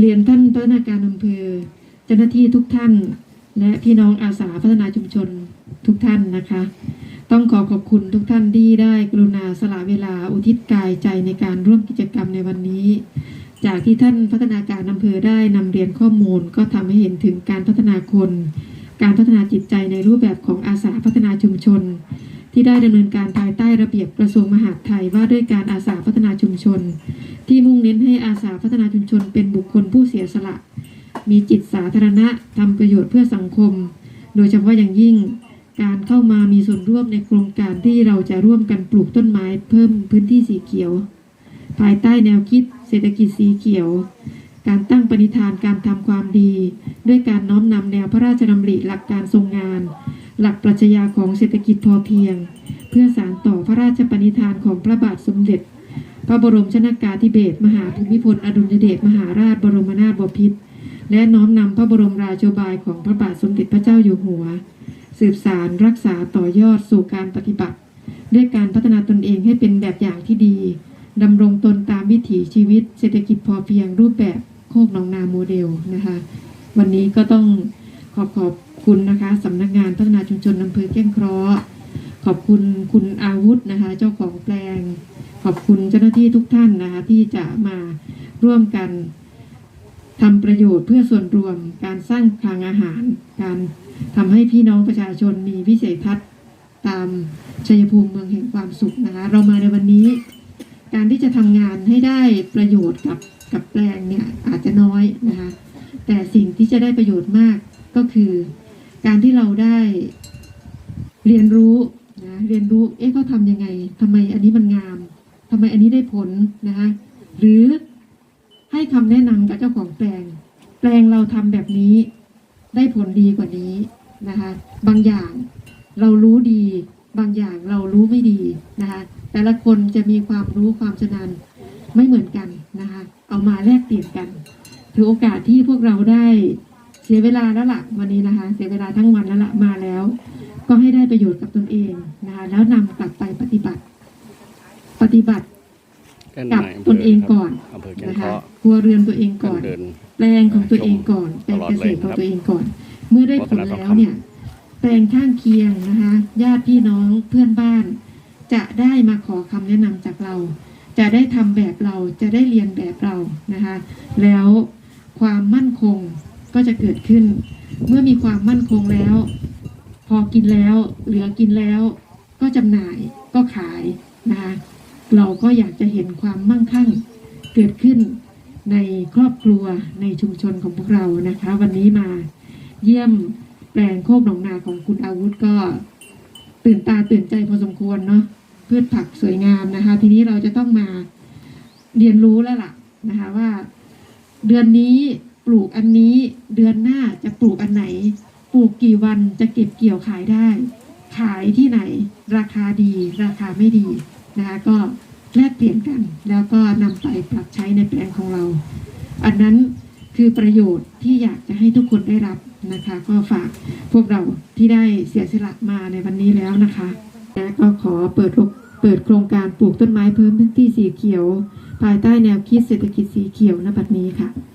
เรียนท่านพัฒนาการอำเภอ เจ้าหน้าที่ทุกท่าน และพี่น้องอาสาพัฒนาชุมชนทุกท่านนะคะ ต้องขอขอบคุณทุกท่านที่ได้กรุณาสละเวลาอุทิศกายใจในการร่วมกิจกรรมในวันนี้ จากที่ท่านพัฒนาการอำเภอได้นำเรียนข้อมูล ก็ทำให้เห็นถึงการพัฒนาคน การพัฒนาจิตใจในรูปแบบของอาสาพัฒนาชุมชน ที่ได้ดำเนินการภายใต้ระเบียบกระทรวงมหาดไทยว่าด้วยการอาสาพัฒนาชุมชน ที่มุ่งเน้นให้อาสาพัฒนาชุมชนเป็นบุคคลผู้เสียสละ มีจิตสาธารณะทำประโยชน์เพื่อสังคม โดยเฉพาะอย่างยิ่งการเข้ามามีส่วนร่วมในโครงการที่เราจะร่วมกันปลูกต้นไม้เพิ่มพื้นที่สีเขียว ภายใต้แนวคิดเศรษฐกิจสีเขียว การตั้งปณิธานการทำความดี ด้วยการน้อมนำแนวพระราชดำริหลักการทรงงาน หลักปรัชญาของเศรษฐกิจพอเพียง เพื่อสานต่อพระราชปณิธานของพระบาทสมเด็จ พระบรมชนากาธิเบศมหาภูมิพลอดุลยเดชมหาราชบรมนาถบพิตรและน้อมนำพระบรมราโชบายของพระบาทสมเด็จพระเจ้าอยู่หัว สืบสารรักษาต่อยอดสู่การปฏิบัติ ด้วยการพัฒนาตนเองให้เป็นแบบอย่างที่ดีดำรงตนตามวิถีชีวิต เศรษฐกิจพอเพียงรูปแบบโคกหนองนาโมเดลนะคะ วันนี้ก็ต้องขอบขอบคุณนะคะสำนักงานพัฒนาชุมชนอำเภอแก้งเคราะห์ ขอบคุณคุณอาวุธนะคะ เจ้าของแปลง ขอบคุณเจ้าหน้าที่ทุกท่านนะคะ ที่จะมาร่วมกันทำประโยชน์เพื่อส่วนรวม การสร้างคลังอาหาร การทำให้พี่น้องประชาชนมีวิสัยทัศน์ตามชัยภูมิเมืองแห่งความสุขนะคะ เรามาในวันนี้ การที่จะทำงานให้ได้ประโยชน์กับกับแปลงเนี่ยอาจจะน้อยนะคะ แต่สิ่งที่จะได้ประโยชน์มากก็คือ การที่เราได้เรียนรู้ นะเรียนรู้เอ๊ะเขาทำยังไงทำไมอันนี้มันงามทำไมอันนี้ได้ผลนะคะหรือให้คำแนะนำกับเจ้าของแปลง แปลงเราทำแบบนี้ ได้ผลดีกว่านี้นะคะ บางอย่างเรารู้ดี บางอย่างเรารู้ไม่ดีนะคะแต่ละคนจะมีความรู้ความชำนาญไม่เหมือนกันนะคะเอามาแลกเปลี่ยนกันถือโอกาสที่พวกเราได้เสียเวลาแล้วล่ะวันนี้นะคะ เสียเวลาทั้งวันแล้วล่ะมาแล้ว ก็ให้ได้ประโยชน์กับตนเองนะคะแล้วนำกลับไปปฏิบัติ ปฏิบัติด้านกับในำภตนเองก่อนอำเภอแก้งนะเคคะราะห์ครัวเรือนตัวเองก่อนเดินแปลงของตัวเองก่อนแปลงเกษตรของตัวเองก่อน เมื่อได้ผลแล้วเนี่ย แปลงข้างเคียงนะคะญาติพี่น้องเพื่อนบ้าน จะได้มาขอคำแนะนำจากเรา จะได้ทำแบบเราจะได้เรียนแบบเรานะคะ แล้วความมั่นคงก็จะเกิดขึ้น เมื่อมีความมั่นคงแล้ว พอกินแล้ว เหลือกินแล้วก็จำหน่ายก็ขายนะคะเราก็อยากจะเห็นความมั่งคั่งเกิดขึ้นในครอบครัวในชุมชนของพวกเรานะคะ วันนี้มาเยี่ยมแปลงโคกหนองนาของคุณอาวุธก็ตื่นตาตื่นใจพอสมควรเนาะพืชผักสวยงามนะคะ ทีนี้เราจะต้องมาเรียนรู้แล้วล่ะนะคะว่า เดือนนี้ปลูกอันนี้เดือนหน้าจะปลูกอันไหน ลูกกี่วันจะเก็บเกี่ยวขายได้ ขายที่ไหน ราคาดีราคาไม่ดีนะคะก็แลกเปลี่ยนกัน แล้วก็นำไปปรับใช้ในแปลงของเรา อันนั้นคือประโยชน์ที่อยากจะให้ทุกคนได้รับนะคะ ก็ฝากพวกเราที่ได้เสียสละมาในวันนี้แล้วนะคะและก็ขอเปิดอกเปิดโครงการปลูกต้นไม้เพิ่มพื้นที่สีเขียว ภายใต้แนวคิดเศรษฐกิจสีเขียวณบัดนี้ค่ะขอบคุณทุกท่านอีกครั้งหนึ่งค่ะ